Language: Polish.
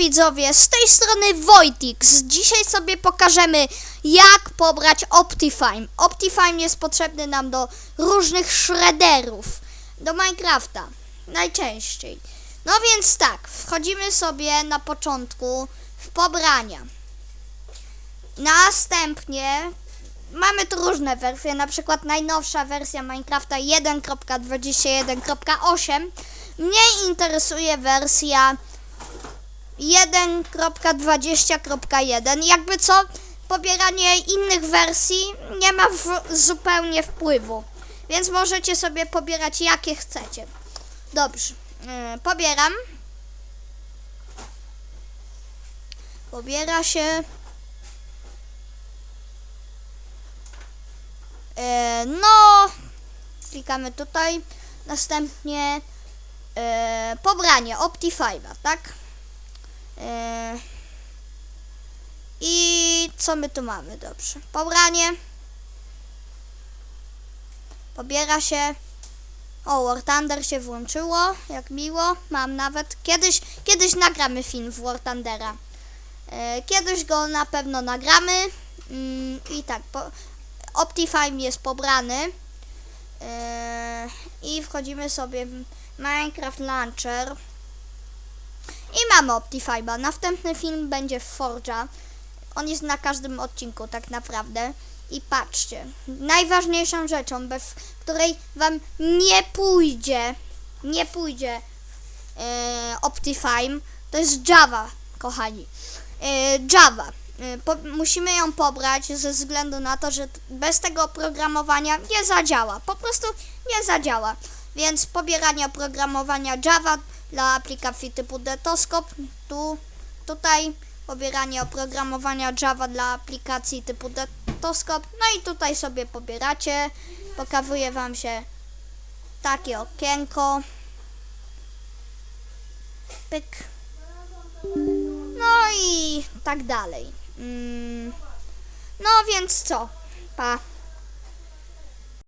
widzowie, z tej strony Wojtix. Dzisiaj sobie pokażemy jak pobrać Optifine. Optifine jest potrzebny nam do różnych shredderów, do Minecrafta najczęściej. No więc tak, wchodzimy sobie na początku w pobrania. Następnie mamy tu różne wersje, na przykład najnowsza wersja Minecrafta 1.21.8. Mnie interesuje wersja 1.20.1. Jakby co, pobieranie innych wersji nie ma w, zupełnie wpływu. Więc możecie sobie pobierać jakie chcecie. Dobrze, yy, pobieram. Pobiera się. Yy, no, klikamy tutaj. Następnie yy, pobranie Optifine'a, tak? Yy, I co my tu mamy? Dobrze. Pobranie. Pobiera się. O, War Thunder się włączyło. Jak miło. Mam nawet. Kiedyś, kiedyś nagramy film w War Thundera. Yy, kiedyś go na pewno nagramy. Yy, I tak. Po, Optifine jest pobrany. Yy, I wchodzimy sobie w Minecraft Launcher. I mamy Optifine'a. Następny film będzie Forge'a. On jest na każdym odcinku tak naprawdę. I patrzcie, najważniejszą rzeczą, bez której wam nie pójdzie, nie pójdzie e, Optifine, to jest Java, kochani. E, Java. E, po, musimy ją pobrać ze względu na to, że bez tego oprogramowania nie zadziała. Po prostu nie zadziała. Więc pobieranie oprogramowania Java dla aplikacji typu Detoskop, tu, tutaj pobieranie oprogramowania Java dla aplikacji typu Detoskop, no i tutaj sobie pobieracie, pokazuje Wam się takie okienko, pyk, no i tak dalej. Mm, no więc co, pa.